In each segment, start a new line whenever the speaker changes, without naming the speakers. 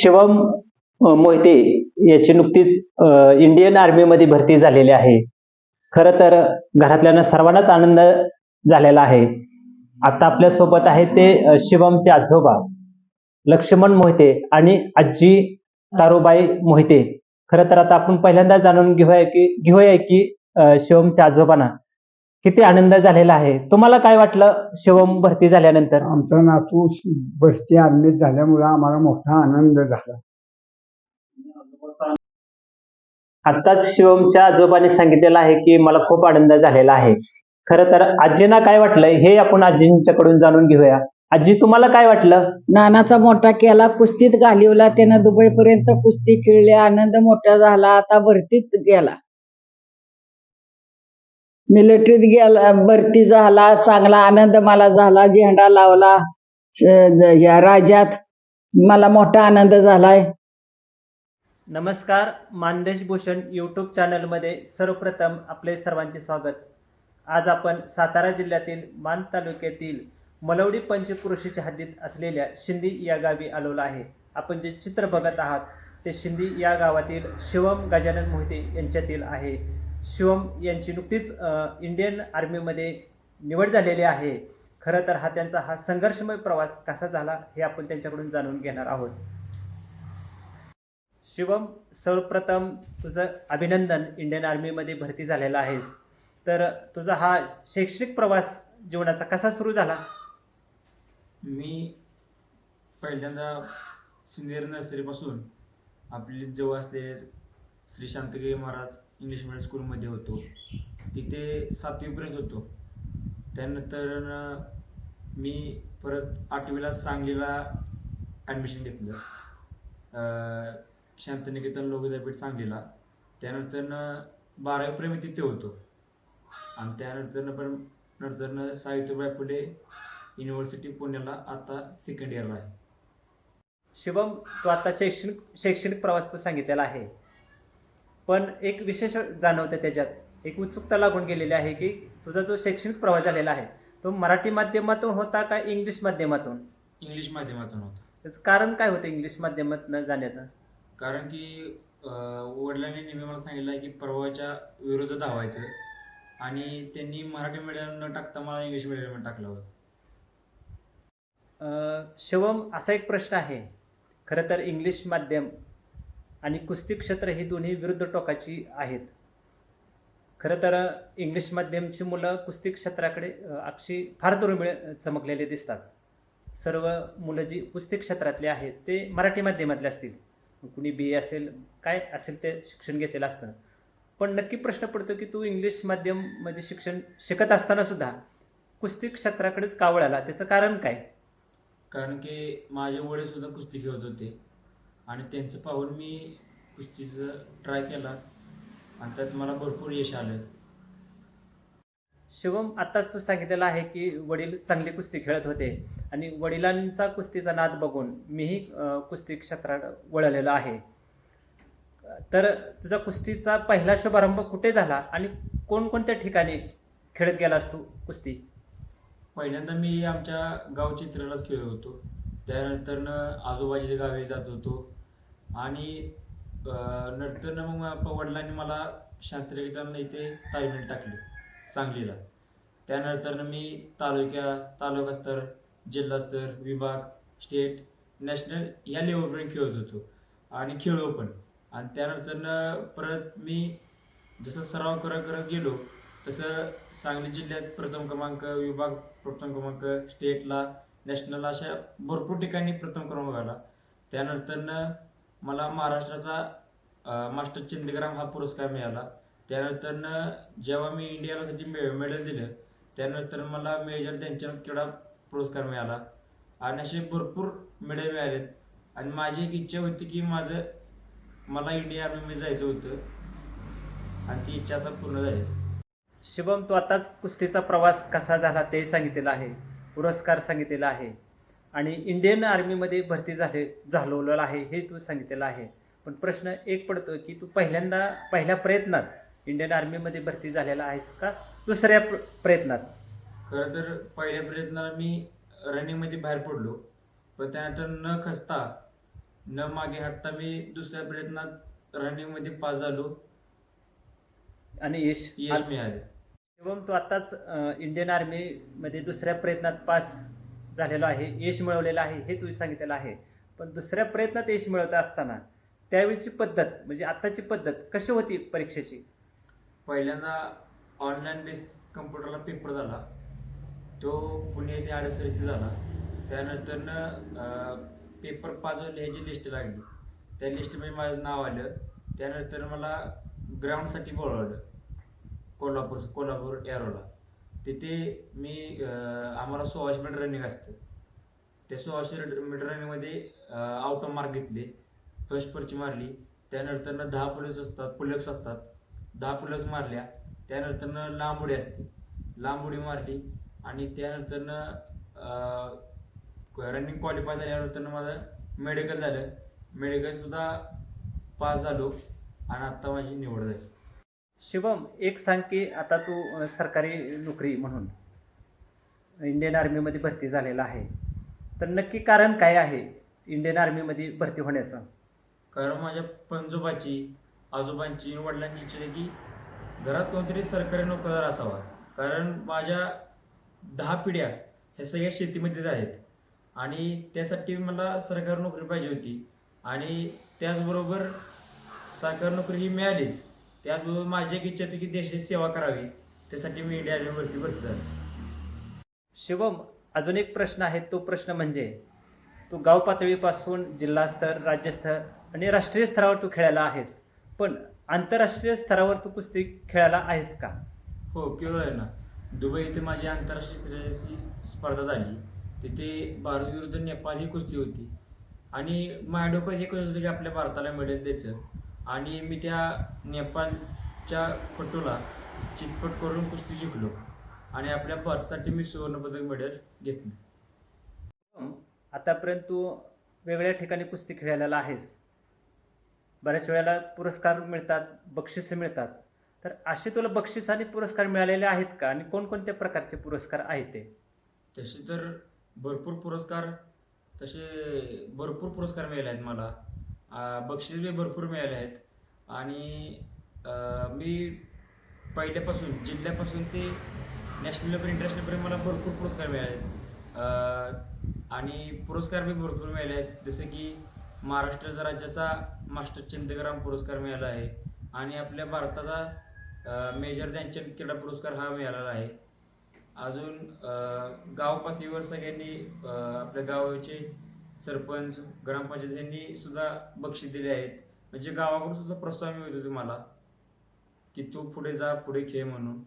शिवम मोहिते याची नुकतीच इंडियन आर्मीमध्ये भरती झालेली आहे. खरं तर घरातल्यांना सर्वांनाच आनंद झालेला आहे. आता आपल्यासोबत आहे ते शिवमचे आजोबा लक्ष्मण मोहिते आणि आजी तारुबाई मोहिते. खरं तर आता आपण पहिल्यांदा जाणून घेऊया की घेऊया की शिवमच्या आजोबांना. किती आनंद झालेला आहे? तुम्हाला काय वाटलं शिवम भरती झाल्यानंतर?
आमचा नातू भरती आर्मीत झाल्यामुळे आम्हाला मोठा आनंद झाला.
आत्ताच शिवमच्या आजोबाने सांगितलेलं आहे की मला खूप आनंद झालेला आहे. खरं तर आजींना काय वाटलंय हे आपण आजींच्याकडून जाणून घेऊया. आजी तुम्हाला काय वाटलं?
नानाचा मोठा केला कुस्तीत घालिवला त्यानं दुबईपर्यंत कुस्ती खेळली आनंद मोठा झाला आता भरतीत गेला. मिलिटरीत गेला भरती झाला चांगला आनंद मला झाला झेंडा लावला ज- या राज्यात मला मोठा आनंद झालाय.
नमस्कार मानदेश भूषण यूट्यूब चॅनलमध्ये सर्वप्रथम आपले सर्वांचे स्वागत. आज आपण सातारा जिल्ह्यातील मान तालुक्यातील मलवडी पंचक्रोशीच्या हद्दीत असलेल्या शिंदी या गावी आलेलो आहे. आपण जे चित्र बघत आहात ते शिंदी या गावातील शिवम गजानन मोहिते यांच्यातील आहे. शिवम यांची नुकतीच इंडियन आर्मीमध्ये निवड झालेली आहे. खरं तर हा त्यांचा हा संघर्षमय प्रवास कसा झाला हे आपण त्यांच्याकडून जाणून घेणार आहोत. शिवम सर्वप्रथम तुझं अभिनंदन इंडियन आर्मीमध्ये भरती झालेला आहेस. तर तुझा हा शैक्षणिक प्रवास जीवनाचा कसा सुरू झाला?
मी पहिल्यांदा सिनियर नर्सरीपासून आपली जवळ असलेले श्री शांतगिरी महाराज इंग्लिश मिडियम स्कूलमध्ये होतो. तिथे सातवीपर्यंत होतो. त्यानंतर मी परत आठवीला सांगलीला ॲडमिशन घेतलं. शांतनिकेतन लोक विद्यापीठ सांगलीला त्यानंतरनं बारावीपर्यंत मी तिथे होतो. आणि त्यानंतरनं पण नंतरनं सावित्रीबाई फुले युनिव्हर्सिटी पुण्याला आता सेकंड इयरला आहे.
शुभम तू आता शैक्षणिक शैक्षणिक प्रवास तर सांगितलेला आहे. पण एक विशेष जाणवतं त्याच्यात. एक उत्सुकता लागून गेलेली आहे की तुझा जो शैक्षणिक प्रवास झालेला आहे तो मराठी माध्यमातून होता का इंग्लिश माध्यमातून?
इंग्लिश माध्यमातून होता.
त्याचं कारण काय होतं इंग्लिश माध्यमातून जाण्याचं?
कारण की अं, वडिलांनी नेहमी मला सांगितलं आहे की प्रवाहाच्या विरुद्ध धावायचं आणि त्यांनी मराठी मीडियम न टाकता मला इंग्लिश मीडियम टाकलं होतं.
अ, शिवम असा एक प्रश्न आहे. खरं तर इंग्लिश माध्यम आणि कुस्ती क्षेत्र ही दोन्ही विरुद्ध टोकाची आहेत. खरं तर इंग्लिश माध्यमची मुलं कुस्ती क्षेत्राकडे अक्षी फार दुर्मिळ चमकलेले दिसतात. सर्व मुलं जी कुस्ती क्षेत्रातले आहेत ते मराठी माध्यमातले असतील. कुणी बी ए असेल काय असेल ते शिक्षण घेतलेलं असतं. पण नक्की प्रश्न पडतो की तू इंग्लिश माध्यममध्ये शिक्षण शिकत असताना सुद्धा कुस्ती क्षेत्राकडेच कावळ आला त्याचं कारण काय?
कारण की माझे वडील सुद्धा कुस्ती खेळत होते. आणि त्यांचं पाहून मी कुस्तीचं ट्राय केला. आणि त्यात मला भरपूर यश आलं.
शिवम आत्ताच तू सांगितलेलं आहे की वडील चांगली कुस्ती खेळत होते. आणि वडिलांचा कुस्तीचा नाद बघून मीही कुस्ती क्षेत्रात वळलेलो आहे. तर तुझा कुस्तीचा पहिला शुभारंभ कुठे झाला आणि कोणकोणत्या ठिकाणी खेळत गेलास तू कुस्ती?
पहिल्यांदा मी आमच्या गाव चित्रालाच खेळत होतो. त्यानंतरनं आजोबाच्या गावी जात होतो. आणि नंतर मग वडिलांनी मला शांतनिकेतन इथे तालमीला टाकले सांगलीला. त्यानंतरनं मी तालुक्या तालुका स्तर जिल्हास्तर विभाग स्टेट नॅशनल या लेवलपर्यंत खेळत होतो आणि खेळलो पण. आणि त्यानंतरनं परत मी जसं सराव करत करत गेलो तसं सांगली जिल्ह्यात प्रथम क्रमांक विभाग प्रथम क्रमांक स्टेटला नॅशनल अशा भरपूर ठिकाणी प्रथम क्रमांक आला. त्यानंतरनं मला महाराष्ट्राचा मास्टर चिंदग्राम हा पुरस्कार मिळाला. त्यानंतरनं जेव्हा मी इंडियाला त्याची मे मेडल दिलं त्यानंतर मला मेजर ध्यानचंद क्रीडा पुरस्कार मिळाला. आणि असे भरपूर मेडल मिळालेत. आणि माझी एक इच्छा होती की माझं मला इंडिया आर्मीमध्ये जायचं होतं. आणि ती इच्छा आता पूर्ण झाली.
शुभम तू आताच कुस्तीचा प्रवास कसा झाला ते सांगितलेला आहे. पुरस्कार सांगितलेला आहे. आणि इंडियन आर्मीमध्ये भरती झाले झालेलं आहे हे तू सांगितलेलं आहे. पण प्रश्न एक पडतो की तू पहिल्यांदा पहिल्या प्रयत्नात इंडियन आर्मीमध्ये भरती झालेला आहेस का दुसऱ्या प्र- प्रयत्नात?
खरं तर पहिल्या प्रयत्नाला मी रनिंगमध्ये बाहेर पडलो. पण त्यानंतर न खचता न मागे हटता मी दुसऱ्या प्रयत्नात रनिंगमध्ये पास झालो.
आणि यश?
यश मिळाले.
तू आत्ताच इंडियन आर्मीमध्ये दुसऱ्या प्रयत्नात पास झालेलो आहे यश मिळवलेलं आहे हे तुम्ही सांगितलेलं आहे. पण दुसऱ्या प्रयत्नात यश मिळवत असताना त्यावेळीची पद्धत म्हणजे आत्ताची पद्धत कशी होती परीक्षेची?
पहिल्यांदा ऑनलाईन बेस कम्प्युटरला पेपर झाला. तो पुणे येथे आडसर इथे झाला. त्यानंतरनं पेपर पाच लिहायची लिस्ट लागली. त्या लिस्टमध्ये माझं नाव आलं. त्यानंतर मला ग्राउंडसाठी बोलवलं. कोल्हापूर कोल्हापूर एरोला तिथे मी आम्हाला सोळाशे मीटर रनिंग असतं. त्या सोळाशे मीटर रनिंगमध्ये आउट ऑफ मार्क घेतले फर्स्ट पर्ची मारली त्यानंतरनं दहा पुलप्स असतात पुलप्स असतात. दहा पुलप्स मारल्या त्यानंतरनं लांब उडी असते. लांब उडी मारली आणि त्यानंतरनं रनिंग क्वालिफाय झाल्यानंतर माझं मेडिकल झालं. मेडिकलसुद्धा पास झालो आणि आत्ता माझी निवड झाली.
शिवम एक सांग की आता तू सरकारी नोकरी म्हणून इंडियन आर्मीमध्ये भरती झालेला आहे. तर नक्की कारण काय आहे इंडियन आर्मीमध्ये भरती होण्याचं?
कारण माझ्या पंजोबाची आजोबांची वडिलांची इच्छा आहे की घरात कोणतरी सरकारी नोकरदार असावा. कारण माझ्या दहा पिढ्या ह्या सगळ्या शेतीमध्येच आहेत. आणि त्यासाठी मला सरकारी नोकरी पाहिजे होती. आणि त्याचबरोबर सरकारी नोकरी ही मिळालीच. त्याचबरोबर माझी एक इच्छा होती की देशाची सेवा करावी. त्यासाठी मी इंडिया आर्मीवरती भरती झालो.
शिवम अजून एक प्रश्न आहे. तो प्रश्न म्हणजे तू गाव पातळीपासून जिल्हास्तर राज्यस्तर आणि राष्ट्रीय स्तरावर तू खेळायला आहेस. पण आंतरराष्ट्रीय स्तरावर तू कुस्ती खेळायला आहेस का?
हो केवळ आहे ना. दुबई इथे माझी आंतरराष्ट्रीय स्तराची स्पर्धा झाली. तिथे भारत विरुद्ध नेपाळ ही कुस्ती होती. आणि माझ्या डोक्यात एकच होतं की आपल्या भारताला मेडल द्यायचं. आणि मी त्या नेपाळच्या पटूला चितपट करून कुस्ती जिंकलो. आणि आपल्या भारतासाठी मी सुवर्णपदक मेडल घेतलं.
आतापर्यंत तू वेगळ्या ठिकाणी कुस्ती खेळायला आहेस. बऱ्याच वेळेला पुरस्कार मिळतात बक्षिसे मिळतात. तर असे तुला बक्षीस आणि पुरस्कार मिळालेले आहेत का? आणि कोणकोणत्या प्रकारचे पुरस्कार आहेत ते?
तसे तर भरपूर पुरस्कार तसे भरपूर पुरस्कार मिळाले आहेत मला. बक्षीस बी भरपूर मिळाले आहेत. आणि मी पहिल्यापासून जिल्ह्यापासून ते नॅशनल लेवल इंटरनॅशनलपर्यंत मला भरपूर पुरस्कार मिळाले आहेत. आणि पुरस्कार बी भरपूर मिळाले आहेत. जसं की महाराष्ट्र राज्याचा मास्टर चिंतग्राम पुरस्कार मिळाला आहे. आणि आपल्या भारताचा मेजर ध्यानचंद क्रीडा पुरस्कार हा मिळालेला आहे. अजून गाव पातळीवर सगळ्यांनी आपल्या गावाचे सरपंच ग्रामपंचायत यांनी सुद्धा बक्षीस दिले आहेत. म्हणजे गावाकडून सुद्धा प्रोत्साहन मिळत होते मला की तू पुढे जा पुढे खेळ म्हणून.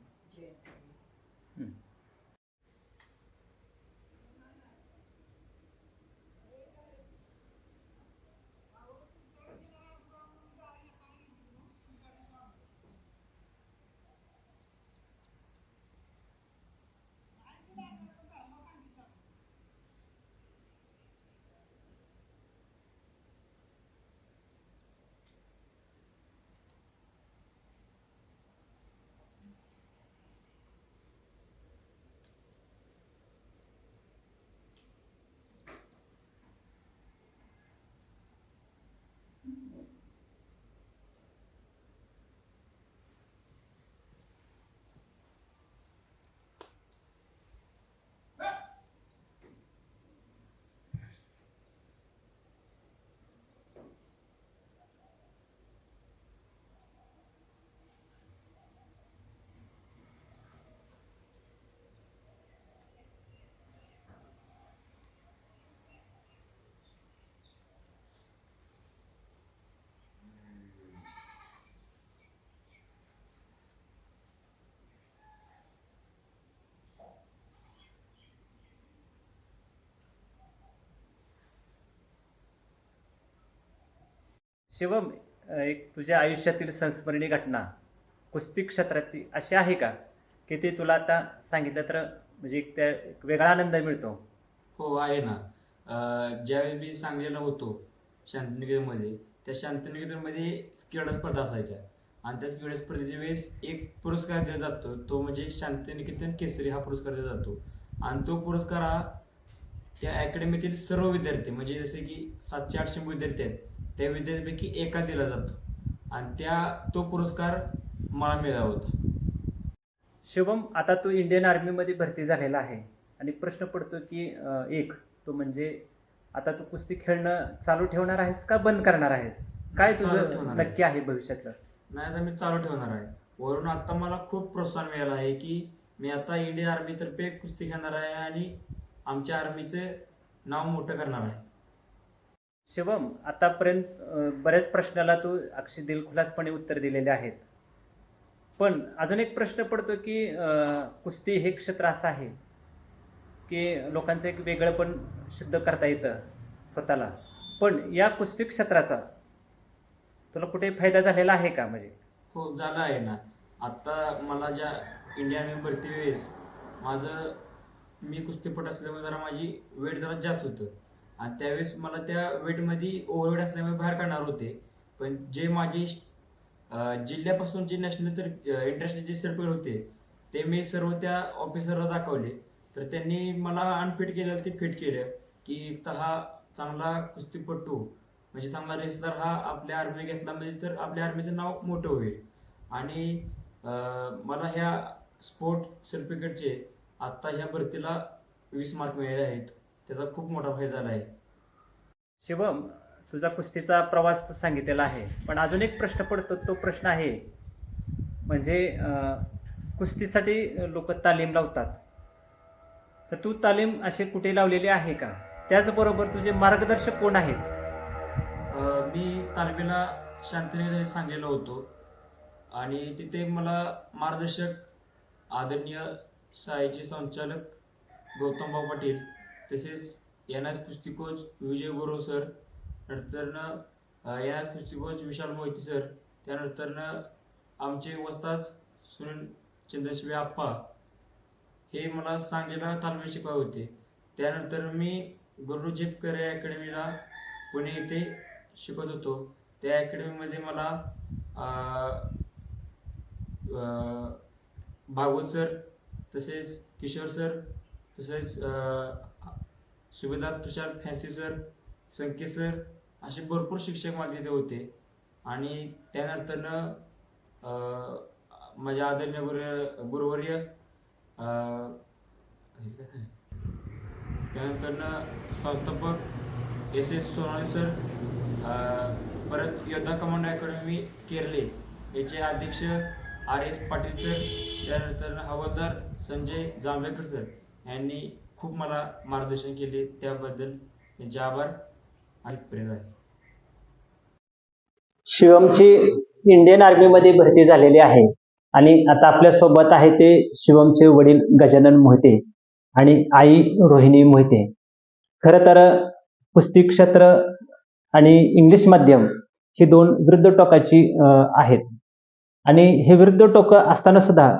शिवम एक तुझ्या आयुष्यातील संस्मरणीय घटना कुस्ती क्षेत्रातली अशी आहे का? की ते तुला आता सांगितलं तर म्हणजे एक त्या एक वेगळा आनंद मिळतो.
हो आहे ना. अं, ज्यावेळी मी सांगलीला होतो शांतिनिकेतनमध्ये त्या शांतिनिकेतनमध्ये क्रीडा स्पर्धा असायच्या. आणि त्या क्रीडा स्पर्धेच्या वेळेस एक पुरस्कार दिला जातो. तो म्हणजे शांतिनिकेतन केसरी हा पुरस्कार दिला जातो. आणि तो पुरस्कार हा त्या अकॅडमीतील सर्व विद्यार्थी म्हणजे जसे की सातशे आठशे विद्यार्थी आहेत त्या विद्यार्थ्यांपैकी एका दिला जातो. आणि त्या तो पुरस्कार मला मिळाला होता.
शुभम आता तू इंडियन आर्मीमध्ये भरती झालेला आहे. आणि प्रश्न पडतो की एक तो म्हणजे आता तू कुस्ती खेळणं चालू ठेवणार आहेस का बंद करणार आहेस? काय तुझं. नक्की आहे भविष्यातलं?
नाही तर मी चालू ठेवणार आहे. वरून आता मला खूप प्रोत्साहन मिळालं आहे की मी आता इंडियन आर्मीतर्फे कुस्ती खेळणार आहे आणि आमच्या आर्मीचे नाव मोठं करणार आहे.
शिवम आतापर्यंत बऱ्याच प्रश्नाला तू अक्षय दिलखुलासपणे उत्तर दिलेले आहेत. पण अजून एक प्रश्न पडतो की कुस्ती हे क्षेत्र असं आहे की लोकांचं एक वेगळं पण सिद्ध करता येतं स्वतःला. पण या कुस्ती क्षेत्राचा तुला कुठे फायदा झालेला आहे का म्हणजे?
हो झालं आहे ना. आता मला ज्या इंडियन आर्मी भरती वेळेस माझं मी कुस्तीपट असल्यामुळे जरा माझी वेट जरा जास्त होतं. आणि त्यावेळेस मला त्या वेटमध्ये ओव्हरवेट असल्यामुळे बाहेर काढणार होते. पण जे माझे जिल्ह्यापासून जे नॅशनल तर इंटरनॅशनल जे सर्टिफिकेट होते ते मी सर्व त्या ऑफिसरला दाखवले. तर त्यांनी मला अनफिट केलं ते फिट केलं की तर हा चांगला कुस्तीपटू म्हणजे चांगला रेसलर हा आपल्या आर्मी घेतला म्हणजे तर आपल्या आर्मीचं नाव मोठं होईल. आणि मला ह्या स्पोर्ट सर्टिफिकेटचे आत्ता ह्या भरतीला वीस मार्क मिळाले आहेत. त्याचा खूप मोठा फायदा झाला आहे.
शिवम तुझा कुस्तीचा प्रवास तू सांगितलेला आहे पण अजून एक प्रश्न पडतो तो प्रश्न आहे. म्हणजे कुस्तीसाठी लोक तालीम लावतात. तर तू तालीम असे कुठे लावलेली आहे का? त्याचबरोबर तुझे मार्गदर्शक कोण आहेत?
मी तालमीला शांतिनिकेतन सांगलेलो होतो. आणि तिथे मला मार्गदर्शक आदरणीय शाळेचे संचालक गौतमभाऊ पाटील तसेच एन एस कुस्ती कोच विजय गुरव सर नंतरनं एन एस कुस्ती कोच विशाल मोहिती सर त्यानंतरनं आमचे वस्ताद सुनील चंद्रशिवे आप्पा हे मला सांगायला तालमी शिकवत होते. त्यानंतर मी गुरु झेपकर या अकॅडमीला पुणे येथे शिकत होतो. त्या अकॅडमीमध्ये मला भागवत सर तसेच किशोर सर तसेच सुभेदार Tushar fancy sir Sanket sir असे भरपूर शिक्षक माझे इथे होते. आणि त्यानंतरनं माझ्या आदरणीय गुरु गुरुवर्य त्यानंतरनं संस्थापक एस एस सोनाली सर परत योद्धा कमांडो अकॅडमी केरले. याचे अध्यक्ष आर एस पाटील सर त्यानंतर हवालदार संजय जांभेकर सर. यांनी खूप मला मार्गदर्शन केले. त्याबद्दल त्यांचे आभार इथपर्यंत आहे.
शिवमची इंडियन आर्मीमध्ये भरती झालेली आहे. आणि आता आपल्यासोबत आहे ते शिवमचे वडील गजानन मोहिते आणि आई रोहिणी मोहिते. खरं तर कुस्ती क्षेत्र आणि इंग्लिश माध्यम ही दोन विरुद्ध टोकाची अं, आहेत. आणि हे विरुद्ध टोकं असताना सुद्धा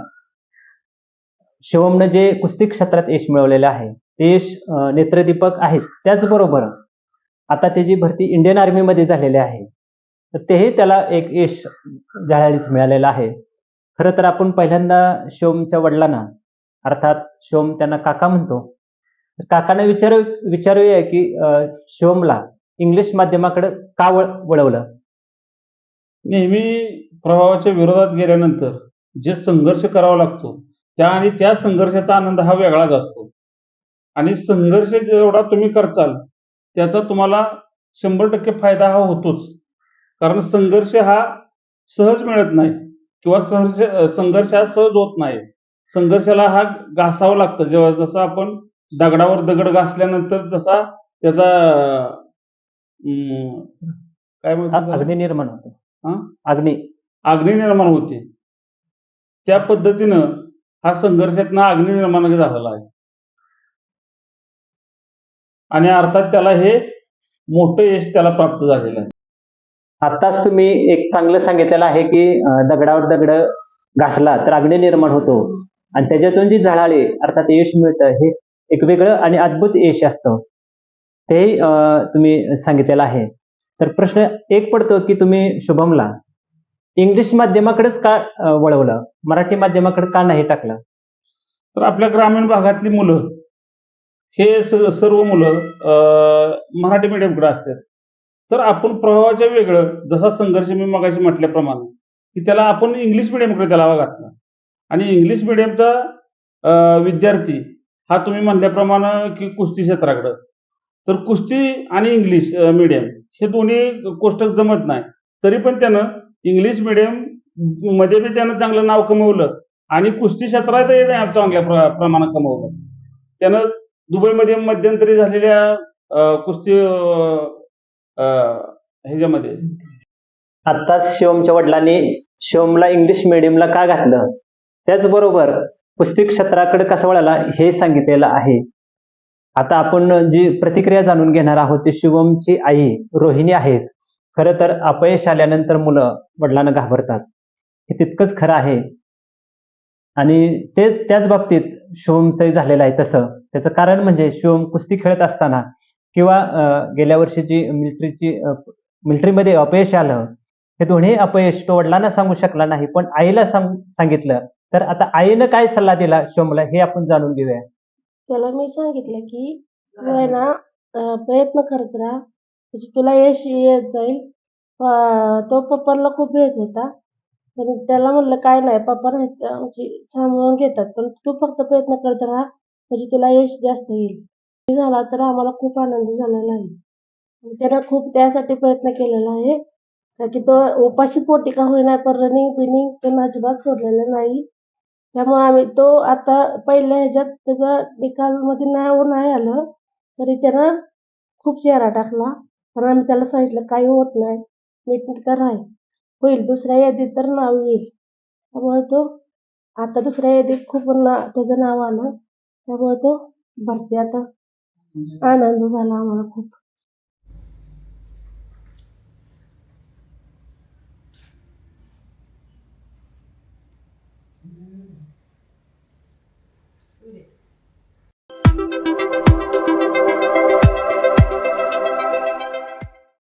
शिवमनं जे कुस्ती क्षेत्रात यश मिळवलेलं आहे ते यश नेत्रदीपक आहेच त्याचबरोबर आता त्याची भरती इंडियन आर्मीमध्ये झालेली आहे तर तेही त्याला एक यश झळाळीत मिळालेलं आहे. खरं तर आपण पहिल्यांदा शिवमच्या वडिलांना अर्थात शिवम त्यांना काका म्हणतो काकांना विचार विचारूया की शिवमला इंग्लिश माध्यमाकडे का वळ वळवलं?
नेहमी प्रभावाच्या विरोधात गेल्यानंतर जे संघर्ष करावा लागतो त्या आणि त्या संघर्षाचा आनंद हा वेगळाच असतो. आणि संघर्ष जेवढा तुम्ही करचाल त्याचा तुम्हाला शंभर टक्के फायदा हा होतोच. कारण संघर्ष हा सहज मिळत नाही किंवा सहर्ष संघर्ष हा सहज होत नाही. संघर्षाला हा घासावं लागतं. जेव्हा जसं आपण दगडावर दगड घासल्यानंतर जसा त्याचा काय म्हणतात?
अग्नी निर्माण होतो? अग्नी.
अग्नी निर्माण होते. त्या पद्धतीनं हा संघर्षातनं अग्नी निर्माण झालेला आहे. आणि अर्थात त्याला हे मोठं यश त्याला प्राप्त झालेलं आहे.
आताच तुम्ही एक चांगलं सांगितलेलं आहे की दगडावर दगड घासला तर अग्नी निर्माण होतो. आणि त्याच्यातून जी झळाळी अर्थात यश मिळतं हे एक वेगळं आणि अद्भुत यश असतं. तेही तुम्ही सांगितलेलं आहे. तर प्रश्न एक पडतो की तुम्ही शुभमला इंग्लिश माध्यमाकडेच का वळवलं? मराठी माध्यमाकडे का नाही टाकलं?
तर आपल्या ग्रामीण भागातली मुलं हे सर्व मुलं मराठी मीडियमकडे असतात. तर आपण प्रभावाच्या वेगळं जसा संघर्ष मी मगाशी म्हटल्याप्रमाणे की त्याला आपण इंग्लिश मिडियमकडे त्याला घातला. आणि इंग्लिश मिडियमचा विद्यार्थी हा तुम्ही म्हणल्याप्रमाणे की कुस्ती क्षेत्राकडं. तर कुस्ती आणि इंग्लिश मिडियम हे दोन्ही कोष्टक जमत नाही. तरी पण त्यानं इंग्लिश मिडियममध्ये बी त्यानं चांगलं नाव कमवलं आणि कुस्ती क्षेत्रातही त्यानं चांगल्या प्र- प्रमाणात कमवलं. त्यानं दुबईमध्ये मध्यंतरी झालेल्या कुस्ती ह्याच्यामध्ये.
आत्ताच शिवमच्या वडिलांनी शिवमला इंग्लिश मिडियमला का घातलं? त्याचबरोबर कुस्ती क्षेत्राकडे कसं वळाला हे सांगितलेलं आहे. आता आपण जी प्रतिक्रिया जाणून घेणार आहोत ती शिवमची आई रोहिणी आहेत. खरं तर अपयश आल्यानंतर मुलं वडिलांना घाबरतात. हे तितकंच खरं आहे. आणि ते त्याच बाबतीत शिवमचंही झालेलं आहे तसं. त्याचं कारण म्हणजे शिवम कुस्ती खेळत असताना किंवा गेल्या वर्षीची मिलिटरीची मिलिटरीमध्ये अपयश आलं हे दोन्ही अपयश तो वडिलांना सांगू शकला नाही पण आईला सांग सांगितलं. तर आता आईनं काय सल्ला दिला शिवमला हे आपण जाणून घेऊया.
त्याला मी सांगितलं की ना प्रयत्न करत राहा म्हणजे तुला यश येत जाईल तो पप्पांना खूप येत होता. पण त्याला म्हणलं काय नाही पप्पा नाही म्हणजे सांभाळून घेतात. पण तू फक्त प्रयत्न करत राहा म्हणजे तुला यश जास्त येईल. हे झाला तर आम्हाला खूप आनंद झालेला आहे त्यानं खूप त्यासाठी प्रयत्न केलेला आहे. की तो उपाशी पोटी का होईना पण रनिंग बिनिंग पण अजिबात सोडलेलं नाही. त्यामुळे आम्ही तो आता पहिल्या ह्याच्यात त्याचा निकालमध्ये नाव नाही आलं. तरी त्यानं खूप चेहरा टाकला. पण आम्ही त्याला सांगितलं काही होत नाही. नीटनेटकं राहील होईल दुसऱ्या यादीत तर नाव येईल. त्यामुळे तो आता दुसऱ्या यादीत खूप ना त्याचं नाव आलं. त्यामुळे तो भरती आता. आनंद झाला आम्हाला खूप.